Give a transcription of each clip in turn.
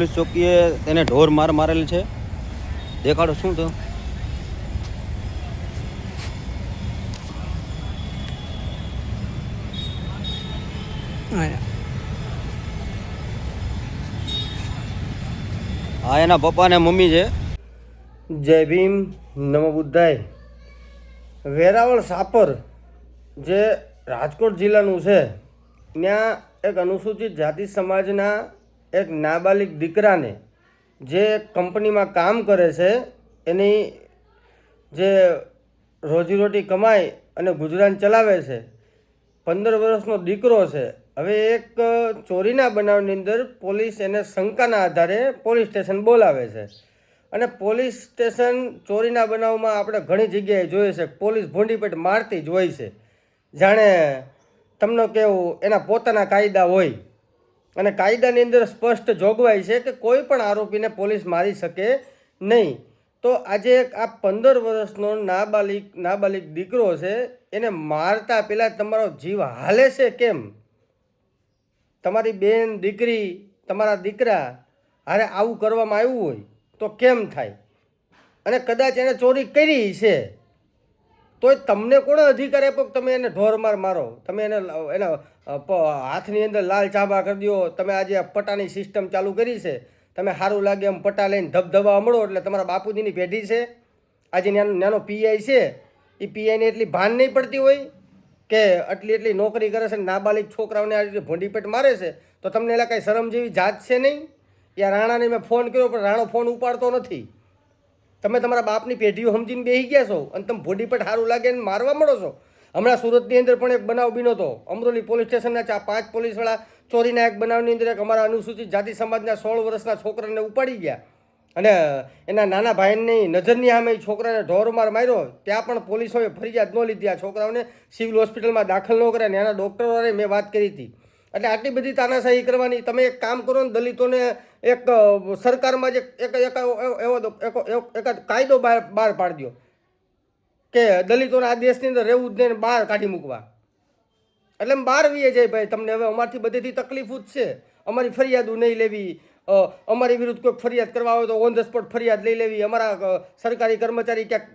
Police ચોકીએ તેને ઢોર માર મારેલ છે. દેખાડો શું થયું? હા એના પપ્પા ને મમ્મી છે. જય ભીમ નમો બુદ્ધાય. વેરાવળ સાપર જે રાજકોટ જિલ્લાનું છે ત્યાં એક અનુસૂચિત જાતિ સમાજના એક નાબાલિક દીકરાને જે કંપનીમાં કામ કરે છે, એની જે રોજીરોટી કમાય અને ગુજરાન ચલાવે છે, પંદર વર્ષનો દીકરો છે. હવે એક ચોરીના બનાવની અંદર પોલીસ એને શંકાના આધારે પોલીસ સ્ટેશન બોલાવે છે. અને પોલીસ સ્ટેશન ચોરીના બનાવમાં આપણે ઘણી જગ્યાએ જોઈએ છે, પોલીસ ભૂંડીપેટ મારતી જ હોય છે. જાણે તમને કેવું એના પોતાના કાયદા હોય. અને કાયદાની અંદર સ્પષ્ટ જોગવાઈ છે કે કોઈ પણ આરોપીને પોલીસ મારી શકે નહીં. તો આજે આ પંદર વર્ષનો નાબાલિક નાબાલિક દીકરો છે, એને મારતા પહેલાં તમારો જીવ હાલે છે કેમ? તમારી બેન, દીકરી, તમારા દીકરા, હારે આવું કરવામાં આવ્યું હોય તો કેમ થાય? અને કદાચ એણે ચોરી કરી છે. તોય તમને કોણે અધિકાર આપ્યો કે તમે એને ઢોર માર તમે એને એના હાથની અંદર લાલ ચાંબા કરી દો. તમે આજે પટાની સિસ્ટમ ચાલુ કરી છે. તમે સારું લાગે એમ પટા લઈને ધબધબા મળો એટલે તમારા બાપુજીની પેઢી છે. આજે નાનો નાનો પીઆઈ છે. એ પીઆઈને એટલી ભાન નહીં પડતી હોય કે આટલી એટલી નોકરી કરે છે ને નાબાલિગ છોકરાઓને આ રીતે ભોંડીપેટ મારે છે. તો તમને એટલે કાંઈ શરમ જેવી જાત છે નહીં? યા રાણાને મેં ફોન કર્યો પણ રાણો ફોન ઉપાડતો નથી. તમે તમારા બાપની પેઢીઓ સમજીને બેસી ગયા છો અને તમે ભોડીપેટ સારું લાગે ને મારવા મળો છો. હમણાં સુરતની અંદર પણ એક બનાવ બીનો હતો. અમરોલી પોલીસ સ્ટેશનના ચા પાંચ પોલીસવાળા ચોરીના એક બનાવની અંદર એક અમારા અનુસૂચિત જાતિ સમાજના સોળ વર્ષના છોકરાને ઉપાડી ગયા. અને એના નાના ભાઈની નજરની સામે છોકરાને ઢોરમાર માર્યો. ત્યાં પણ પોલીસોએ ફરિયાદ ન લીધી આ છોકરાઓને સિવિલ હોસ્પિટલમાં દાખલ ન કર્યા અને એના ડૉક્ટરોને મેં વાત કરી હતી. એટલે આટલી બધી તાનાશાહી કરવાની. તમે એક કામ કરો ને દલિતોને એક સરકારમાં જે એક એક એવો એક- એક- એકાદ કાયદો બહાર બહાર પાડી દો કે દલિતોને આ દેશની અંદર રહેવું જ નહીં બહાર કાઢી મૂકવા. એટલે બહાર વીએ જાય ભાઈ, તમને હવે અમારથી બધીથી તકલીફ જ છે. અમારી ફરિયાદો નહીં લેવી. અમારી વિરુદ્ધ કોઈ ફરિયાદ કરવા હોય તો ઓન ધ સ્પોટ ફરિયાદ લઈ લેવી. અમારા સરકારી કર્મચારી ક્યાંક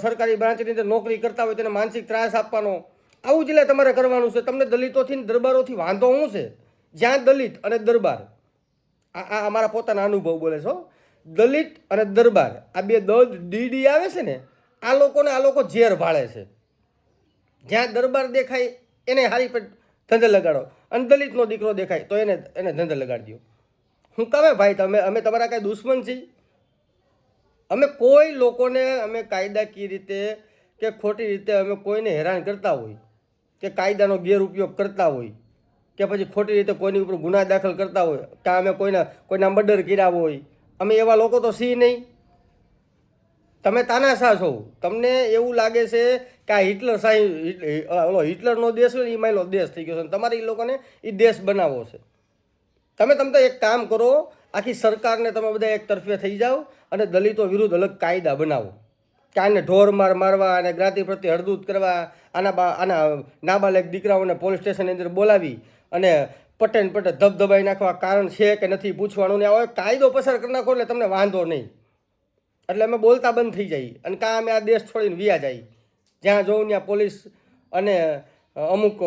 સરકારી બ્રાન્ચની અંદર નોકરી કરતા હોય તેને માનસિક ત્રાસ આપવાનો. આવું જ તમારે કરવાનું છે. તમને દલિતોથી દરબારોથી વાંધો શું છે? જ્યાં દલિત અને દરબાર. આ આ અમારા પોતાના અનુભવ બોલે છો દલિત અને દરબાર. આ બે દ ડીડી આવે છે ને, આ લોકોને આ લોકો ઝેર ભાળે છે. જ્યાં દરબાર દેખાય, એને હારી પર ધંધે લગાડો. અને દલિતનો દીકરો દેખાય, તો એને એને ધંધે લગાડી દો હું કામે ભાઈ? તમે અમે તમારા કાંઈ દુશ્મન છીએ? અમે કોઈ લોકોને, અમે કાયદાકીય રીતે કે ખોટી રીતે અમે કોઈને હેરાન કરતા હોય. કે કાયદાનો ગેરઉપયોગ કરતા હોય, કે પછી ખોટી રીતે કોઈની ઉપર ગુના દાખલ કરતા હોય, કે અમે કોઈના કોઈના મર્ડર કર્યા હોય, અમે એવા લોકો તો સી નહીં. તમે તાનાશાહ છો. તમને એવું લાગે છે કે આ હિટલર સાહી ઓલો હિટલરનો દેશ હોય ને એ માયલો દેશ થઈ ગયો છે તમારે એ લોકોને એ દેશ બનાવવો છે. તમે, તમ તો એક કામ કરો, આખી સરકારને તમે બધા એક તરફે થઈ જાઓ અને દલિતો વિરુદ્ધ અલગ કાયદા બનાવો. આને ઢોર માર મારવા અને જ્ઞાતિ પ્રત્યે હળદૂત કરવા, આના બા આના નાબાલેક દીકરાઓને પોલીસ સ્ટેશનની અંદર બોલાવી અને પટેન પટે ધબધબાઈ નાખવા કારણ છે કે નથી પૂછવાનું ને હવે કાયદો પસાર કરી નાખો એટલે તમને વાંધો નહીં. એટલે અમે બોલતા બંધ થઈ જાય. અને કાં અમે આ દેશ છોડીને વ્યા જાય. જ્યાં જોઉં ત્યાં પોલીસ અને અમુક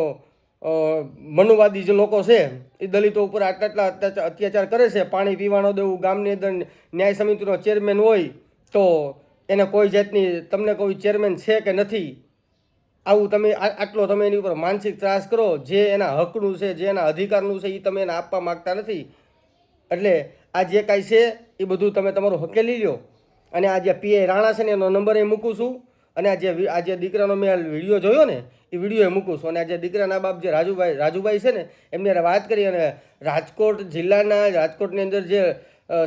મનુવાદી જે લોકો છે, એ દલિતો ઉપર આટલા આટલા અત્યાચાર કરે છે. પાણી પીવાનો દેવું ગામની અંદર ન્યાય સમિતિનો ચેરમેન હોય તો એને કોઈ જાતની તમને કોઈ ચેરમેન છે કે નથી, આવું તમે આટલો તમે એની ઉપર માનસિક ત્રાસ કરો, જે એના હકનું છે, જે એના અધિકારનું છે, એ તમે એને આપવા માગતા નથી. એટલે આ જે કાંઈ છે, એ બધું તમે તમારું હકેલી લો અને આ જે પીએ રાણા છે ને, એનો નંબર એ મૂકું છું. અને આ જે આ જે દીકરાનો મેં વીડિયો જોયો ને, એ વીડિયો મૂકું છું. અને આ જે દીકરાના બાપ જે રાજુભાઈ રાજુભાઈ છે ને, એમની વાત કરી અને રાજકોટ જિલ્લાના, રાજકોટની અંદર જે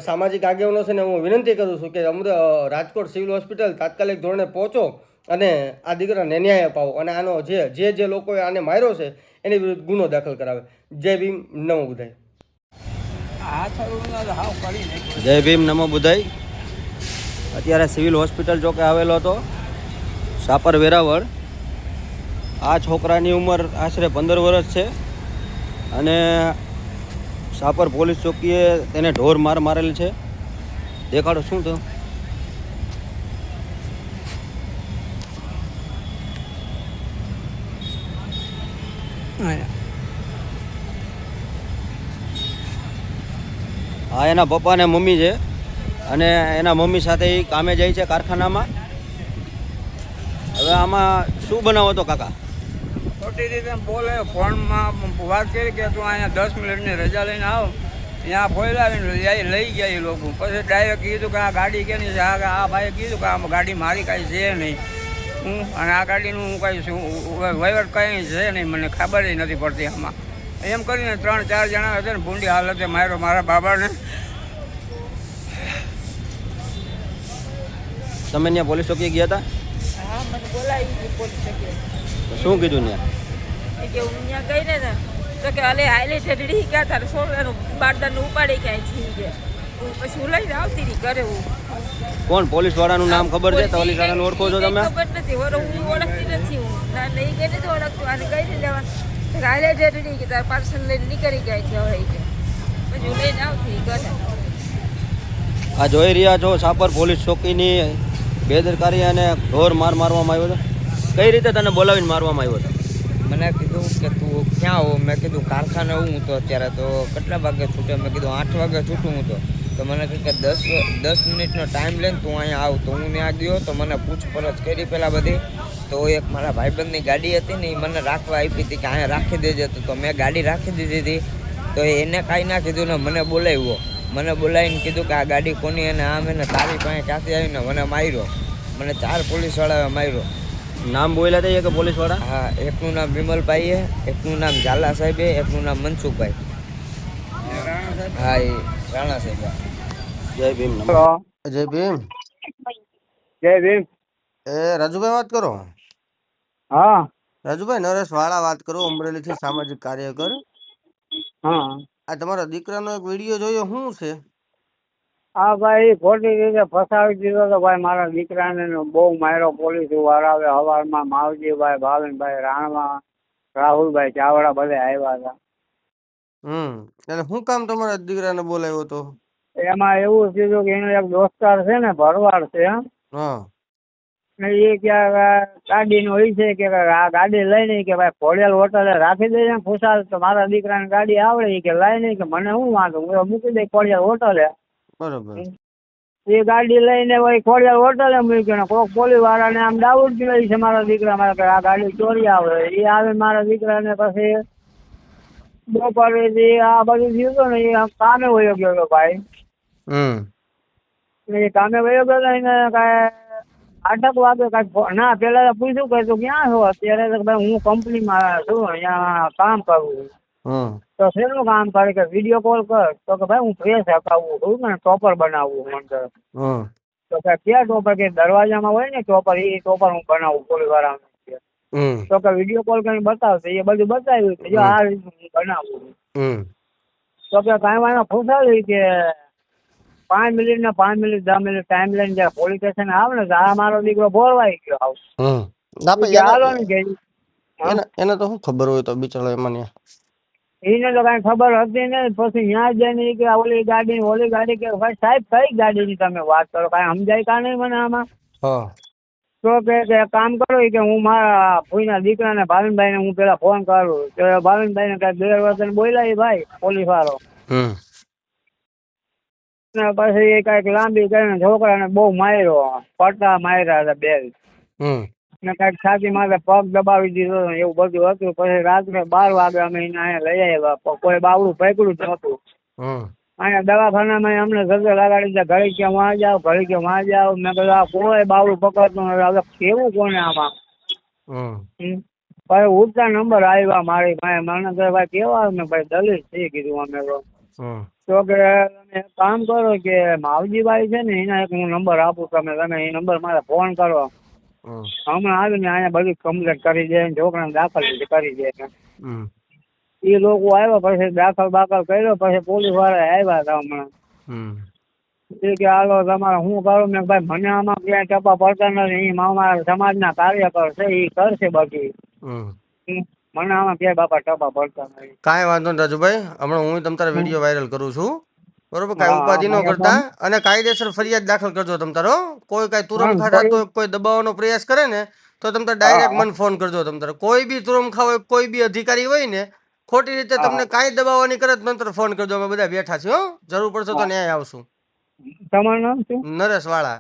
સામાજિક આગેવાનો છે ને હું વિનંતી કરું છું કે અમરે રાજકોટ સિવિલ હોસ્પિટલ તાત્કાલિક ધોરણે પહોંચો અને આ દીકરાને ન્યાય અપાવો અને આનો જે જે જે લોકોએ આને માર્યો છે એની વિરુદ્ધ ગુનો દાખલ કરાવે. જય ભીમ નમો બુધાઈ. જય ભીમ નમો બુધાઈ. અત્યારે સિવિલ હોસ્પિટલ ચોકે આવેલો હતો સાપર વેરાવળ. આ છોકરાની ઉંમર આશરે પંદર વર્ષ છે. અને સાપર પોલીસ ચોકીએ તેને ઢોર માર મારેલ છે. દેખાડો શું થયું? હા એના પપ્પા ને મમ્મી છે અને એના મમ્મી સાથે એ કામે જાય છે કારખાનામાં. હવે આમાં શું બનાવો તો કાકા? ખોટી રીતે બોલે ફોનમાં વાત કરી કે તું અહીંયા દસ મિનિટની રજા લઈને આવ. ત્યાં ફોલાવીને લઈ લઈ ગયા એ લોકો. પછી ડાયરેક્ટ કીધું કે આ ગાડી કેની છે? આ આ ભાઈએ કીધું કે આ ગાડી મારી કાંઈ છે નહીં. હું અને આ ગાડીનું હું કાંઈ શું વહીવટ કંઈ છે નહીં મને ખબર નથી પડતી આમાં. એમ કરીને ત્રણ ચાર જણા હતા ને ભૂંડી હાલતે માર્યો મારા બાબાને. તમે ત્યાં પોલીસ ચોકીએ ગયા હતા? હા મને બોલાવી પોલીસ ચોકીએ. શું કીધું એ કે હું ત્યાં ગઈ ને ને તો કે અલે હાઈલે ઠેઠડી ગયા તારે છોકરાનું બારદાનનું ઉપાડી ક્યાંય છી હું પછી હું લઈને આવતી હતી ઘરે હું. કોણ પોલીસ વાળાનું નામ ખબર છે? તવલી વાળાને ઓળખો છો તમે? ખબર નથી હું ઓળખતી નથી હું. ના નહીં ગઈ નથી ઓળખતું આને ગઈ ને લેવા હાઈલે ઠેઠડી કે તારે પાર્સલ લઈને નીકળી ગયા છે હવે કે. પછી હું લઈને આવતી ઘરે. આ જોઈ રહ્યા છો સાપર પોલીસ ચોકીની બેદરકારી અને ઢોર માર મારવામાં આવ્યો હતો કઈ રીતે તને બોલાવીને મારવામાં આવ્યો હતો? મને કીધું કે તું ક્યાં હો? મેં કીધું, કારખાને હું તો અત્યારે તો કેટલા વાગે છૂટે? મેં કીધું, આઠ વાગે છૂટું હું તો. તો મને કહે કે દસ દસ મિનિટનો ટાઈમ લઈને તું અહીંયા આવ. તો હું ત્યાં ગયો, તો મને પૂછપરછ કરી પહેલાં બધી. તો એક મારા ભાઈબંધની ગાડી હતી ને, એ મને રાખવા આપી હતી કે અહીંયા રાખી દેજે. તો મેં ગાડી રાખી દીધી હતી. તો એને કાંઈ ના કીધું ને મને બોલાવ્યો. મને બોલાવીને કીધું કે આ ગાડી કોની? અને આમ એને તારી પાસે ક્યાંથી આવીને મને માર્યો. મને ચાર પોલીસવાળાએ માર્યો. નામ બોલ્યા હતા એ કે પોલીસવાળા હા એકનું નામ વિમલભાઈ છે એકનું નામ ઝાલા સાહેબ છે એકનું નામ મનસુખભાઈ. હા એ રાણા સાહેબ જય ભીમ. જય ભીમ. જય ભીમ. એ રાજુભાઈ વાત કરો. હા. રાજુભાઈ નરેશ વાળા વાત કરો અમરેલીથી સામાજિક કાર્યકર. હા. આ તમારા દીકરાનો એક વીડિયો જોયો શું છે? હા ભાઈ ખોટી રીતે ફસાવી દીધો તો ભાઈ મારા દીકરાને બહુ માર્યો પોલીસ વાળાવે હવારમાં માવજીભાઈ ભાવિનભાઈ રાણવા રાહુલભાઈ ચાવડા બધા આવ્યા હતા. હમ. એટલે શું કામ તમારા દીકરાને બોલાવ્યો હતો એમાં એવું કીધું કે એનો એક દોસ્તાર છે ને ભરવાડ છે હા. ને એ ક્યાં ગાડીનો હોય છે કે આ ગાડી નહીં કે ભાઈ ખોડિયાલ હોટલે રાખી દેજે ને ખુશાલ તો મારા દીકરાને ગાડી આવડે કે લઈ નહીં કે મને શું વાંધો? હું મૂકી દઈ ખોડિયાલ હોટલે. બરોબર. એ ગાડી લઈને ભાઈ ખોડિયાલ હોટલે મૂક્યો ને કોક પોલીસ વાળાને આમ દાઉડ લઈ છે મારા દીકરા મારા કે આ ગાડી ચોરી આવે. એ આવે મારા દીકરાને પછી બપોરે આ બધું થયું હતું ને એ કામે વયો ગયો હતો ભાઈ. હમ. એ કામે વયો ગયો હતો એને કાંઈ આઠક વાગે કાંઈ ના પેલા તો પૂછ્યું કે તું ક્યાં છો? અત્યારે હું કંપનીમાં છું અહીંયા કામ કરું તો શેનું કામ કરે કે વીડિયો કોલ કર? તો કે ભાઈ હું ફ્રેશ હકાવું છું ને ટોપર બનાવવું મને તો કે ક્યાં ટોપર કે દરવાજામાં હોય ને ટોપર એ ટોપર હું બનાવું પોલીસવાળા તો કે વીડિયો કોલ કરીને બતાવશે એ બધું બતાવ્યું કે જો આ રીતે હું બનાવું તો કે કાંઈ વાંધો ફસાવી કે પાંચ મિનિટ ને પાંચ મિનિટ દસ મિનિટ ટાઈમ લઈને જ્યાં પોલીસ સ્ટેશન આવે ને આ મારો દીકરો બોલવાઈ ગયો હાલો ને કે એને તો શું ખબર હોય તો બિચારો એમાં. એને તો કાંઈ ખબર હતી ને પછી ત્યાં જઈને ઈ કે ઓલી ગાડી ઓલી ગાડી કે ભાઈ સાહેબ કઈ ગાડીની તમે વાત કરો? કાંઈ સમજાય કા નહીં મને આમાં? તો કે કામ કરો કે હું મારા ભૂઈના દીકરાને ભાવિનભાઈને હું પેલા ફોન કરું. તો ભાવિનભાઈને કાંઈ બે વતન બોલ્યા એ ભાઈ પોલીસ વાળો ને પછી એ કાંઈક લાંબી કરીને છોકરાને બહુ માર્યો પટ્ટા માર્યા હતા બે ને કાંઈક છાતી માથે પગ દબાવી દીધો એવું બધું હતું. પછી રાત્રે બાર વાગે અમે એને અહીંયા લઈ આવ્યા. કોઈ બાવડું પકડ્યું નતું નહોતું. અહીંયા દવાખાનામાં અમને સજ્જો લગાડી દીધા. ઘડી કે વાં જાઓ ઘડી કે વાં જાઓ. મેં કીધું આ કોઈ બાવડું પકડતું નથી. હવે કેવું કોને આમાં. પછી ઉડતા નંબર આવ્યા મારી પાસે. મને કહે ભાઈ કેવા મેં ભાઈ દલિત છે. કીધું અમે તો. તો કે તમે કામ કરો કે માવજીભાઈ છે ને એના એક હું નંબર આપું. તમે તમે એ નંબર મારે ફોન કરો. હમણાં આવીને અહીંયા બધી કમ્પ્લેટ કરી દે છોકરાને દાખલ કરી દે એ લોકો આવ્યા પછી દાખલ બાખલ કર્યો પછી પોલીસવાળા આવ્યા હતા હમણાં. એ કે હાલો તમારે શું કરું? મેં ભાઈ મને આમાં ક્યાંય ટપા પડતા નથી. એ અમારા સમાજના કાર્યકર છે એ કરશે બાકી. મને આમાં ક્યાંય બાપા ટપા પડતા નથી. કાંઈ વાંધો નહીં રાજુભાઈ. હમણાં હું તમ તારા વીડિયો વાયરલ કરું છું. બરોબર? કાંઈ ઉપાધિ ન કરતા અને કાયદેસર ફરિયાદ દાખલ કરજો તમ તારો કોઈ કાંઈ તુરમ ખાતા કોઈ દબાવવાનો પ્રયાસ કરે ને તો તમ તારે ડાયરેક્ટ. મને ફોન કરજો તમ તારો. કોઈ બી તુરમ ખાવ કોઈ બી અધિકારી હોય ને ખોટી રીતે તમને કાંઈ દબાવવાની કરે નંતર ફોન કરજો. અમે બધા બેઠા છીએ હો. જરૂર પડશે તો ન્યાય આવશું. તમારું નામ શું? નરેશ વાળા.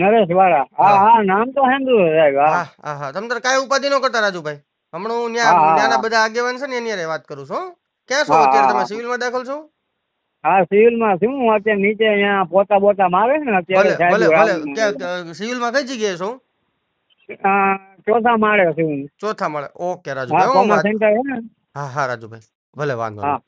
નરેશ વાળા. હા હા. નામ તો સાંભળ્યું સાહેબ હા. હા તમ તારે કાંઈ ઉપાધિ ન કરતા રાજુભાઈ. હમણાં હું ન્યા ત્યાંના બધા આગેવાન છે ને એની વાત કરું છું ક્યાં છો અત્યારે? તમે. સિવિલમાં દાખલ છો? હા સિવિલમાં શું? હું અત્યારે નીચે અહીંયા પોતા બોતા મારે ને અત્યારે ભલે માં ભલે સિવિલમાં કઈ જગ્યાએ છો? ચોથા માળે છું ચોથા માળે. ઓકે રાજુ રાજુભાઈ. હું સેન્ટર છે ને? હા હા રાજુભાઈ. ભલે વાંધો નહીં.